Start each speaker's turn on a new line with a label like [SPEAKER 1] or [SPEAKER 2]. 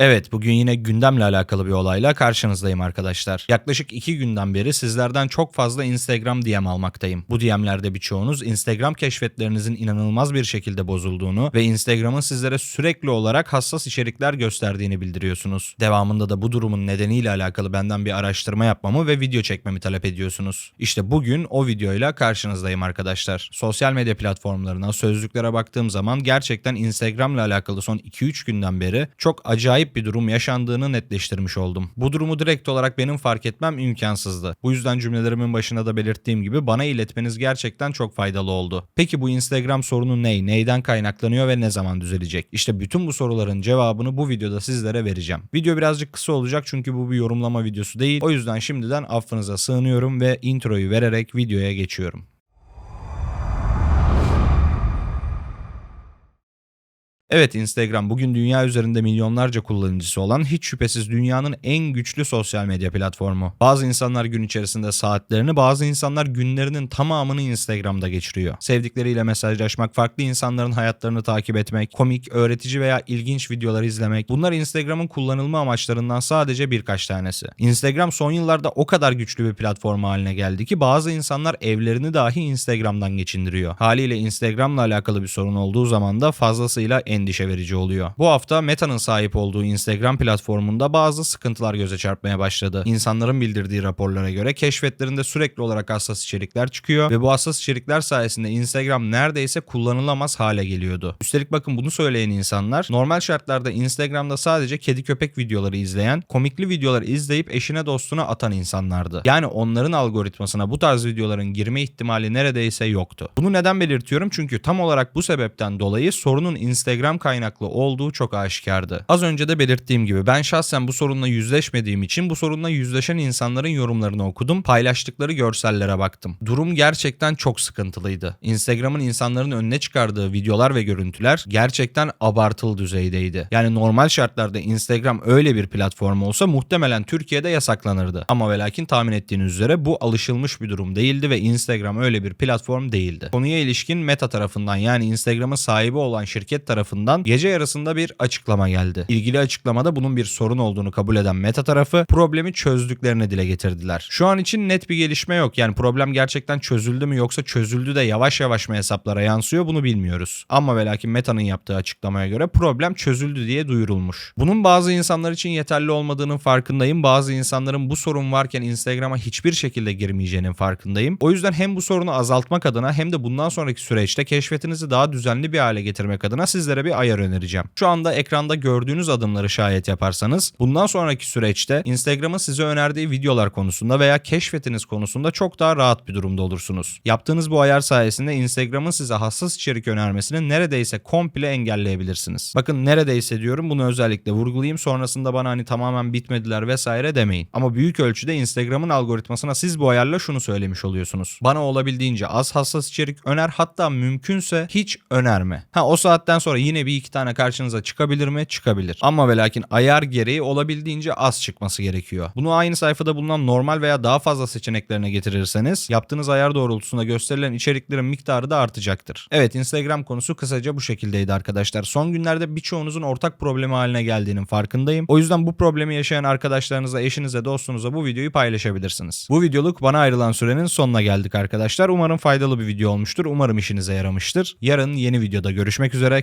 [SPEAKER 1] Evet, bugün yine gündemle alakalı bir olayla karşınızdayım arkadaşlar. Yaklaşık iki günden beri sizlerden çok fazla Instagram DM almaktayım. Bu DM'lerde birçoğunuz Instagram keşfetlerinizin inanılmaz bir şekilde bozulduğunu ve Instagram'ın sizlere sürekli olarak hassas içerikler gösterdiğini bildiriyorsunuz. Devamında da bu durumun nedeniyle alakalı benden bir araştırma yapmamı ve video çekmemi talep ediyorsunuz. İşte bugün o videoyla karşınızdayım arkadaşlar. Sosyal medya platformlarına, sözlüklere baktığım zaman gerçekten Instagram'la alakalı son 2-3 günden beri çok acayip bir durum yaşandığını netleştirmiş oldum. Bu durumu direkt olarak benim fark etmem imkansızdı. Bu yüzden cümlelerimin başına da belirttiğim gibi bana iletmeniz gerçekten çok faydalı oldu. Peki bu Instagram sorunu ne? Neyden kaynaklanıyor ve ne zaman düzelecek? İşte bütün bu soruların cevabını bu videoda sizlere vereceğim. Video birazcık kısa olacak çünkü bu bir yorumlama videosu değil. O yüzden şimdiden affınıza sığınıyorum ve introyu vererek videoya geçiyorum. Evet Instagram bugün dünya üzerinde milyonlarca kullanıcısı olan hiç şüphesiz dünyanın en güçlü sosyal medya platformu. Bazı insanlar gün içerisinde saatlerini, bazı insanlar günlerinin tamamını Instagram'da geçiriyor. Sevdikleriyle mesajlaşmak, farklı insanların hayatlarını takip etmek, komik, öğretici veya ilginç videolar izlemek bunlar Instagram'ın kullanılma amaçlarından sadece birkaç tanesi. Instagram son yıllarda o kadar güçlü bir platform haline geldi ki bazı insanlar evlerini dahi Instagram'dan geçindiriyor. Haliyle Instagram'la alakalı bir sorun olduğu zaman da fazlasıyla endişe verici oluyor. Bu hafta Meta'nın sahip olduğu Instagram platformunda bazı sıkıntılar göze çarpmaya başladı. İnsanların bildirdiği raporlara göre keşfetlerinde sürekli olarak hassas içerikler çıkıyor ve bu hassas içerikler sayesinde Instagram neredeyse kullanılamaz hale geliyordu. Üstelik bakın bunu söyleyen insanlar normal şartlarda Instagram'da sadece kedi köpek videoları izleyen, komikli videolar izleyip eşine dostuna atan insanlardı. Yani onların algoritmasına bu tarz videoların girme ihtimali neredeyse yoktu. Bunu neden belirtiyorum? Çünkü tam olarak bu sebepten dolayı sorunun Instagram kaynaklı olduğu çok aşikardı. Az önce de belirttiğim gibi ben şahsen bu sorunla yüzleşmediğim için bu sorunla yüzleşen insanların yorumlarını okudum, paylaştıkları görsellere baktım. Durum gerçekten çok sıkıntılıydı. Instagram'ın insanların önüne çıkardığı videolar ve görüntüler gerçekten abartılı düzeydeydi. Yani normal şartlarda Instagram öyle bir platform olsa muhtemelen Türkiye'de yasaklanırdı. Ama ve lakin tahmin ettiğiniz üzere bu alışılmış bir durum değildi ve Instagram öyle bir platform değildi. Konuya ilişkin Meta tarafından yani Instagram'ın sahibi olan şirket tarafından gece yarısında bir açıklama geldi. İlgili açıklamada bunun bir sorun olduğunu kabul eden Meta tarafı problemi çözdüklerini dile getirdiler. Şu an için net bir gelişme yok. Yani problem gerçekten çözüldü mü yoksa çözüldü de yavaş yavaş mı hesaplara yansıyor bunu bilmiyoruz. Ama ve Meta'nın yaptığı açıklamaya göre problem çözüldü diye duyurulmuş. Bunun bazı insanlar için yeterli olmadığının farkındayım. Bazı insanların bu sorun varken Instagram'a hiçbir şekilde girmeyeceğinin farkındayım. O yüzden hem bu sorunu azaltmak adına hem de bundan sonraki süreçte keşfetinizi daha düzenli bir hale getirmek adına sizlere bir ayar önereceğim. Şu anda ekranda gördüğünüz adımları şayet yaparsanız bundan sonraki süreçte Instagram'ın size önerdiği videolar konusunda veya keşfetiniz konusunda çok daha rahat bir durumda olursunuz. Yaptığınız bu ayar sayesinde Instagram'ın size hassas içerik önermesini neredeyse komple engelleyebilirsiniz. Bakın neredeyse diyorum bunu özellikle vurgulayayım sonrasında bana hani tamamen bitmediler vesaire demeyin. Ama büyük ölçüde Instagram'ın algoritmasına siz bu ayarla şunu söylemiş oluyorsunuz. Bana olabildiğince az hassas içerik öner hatta mümkünse hiç önerme. Ha o saatten sonra yine bir iki tane karşınıza çıkabilir mi? Çıkabilir. Ama ve lakin ayar gereği olabildiğince az çıkması gerekiyor. Bunu aynı sayfada bulunan normal veya daha fazla seçeneklerine getirirseniz yaptığınız ayar doğrultusunda gösterilen içeriklerin miktarı da artacaktır. Evet Instagram konusu kısaca bu şekildeydi arkadaşlar. Son günlerde birçoğunuzun ortak problemi haline geldiğinin farkındayım. O yüzden bu problemi yaşayan arkadaşlarınıza, eşinize, dostunuza bu videoyu paylaşabilirsiniz. Bu videoluk bana ayrılan sürenin sonuna geldik arkadaşlar. Umarım faydalı bir video olmuştur. Umarım işinize yaramıştır. Yarın yeni videoda görüşmek üzere.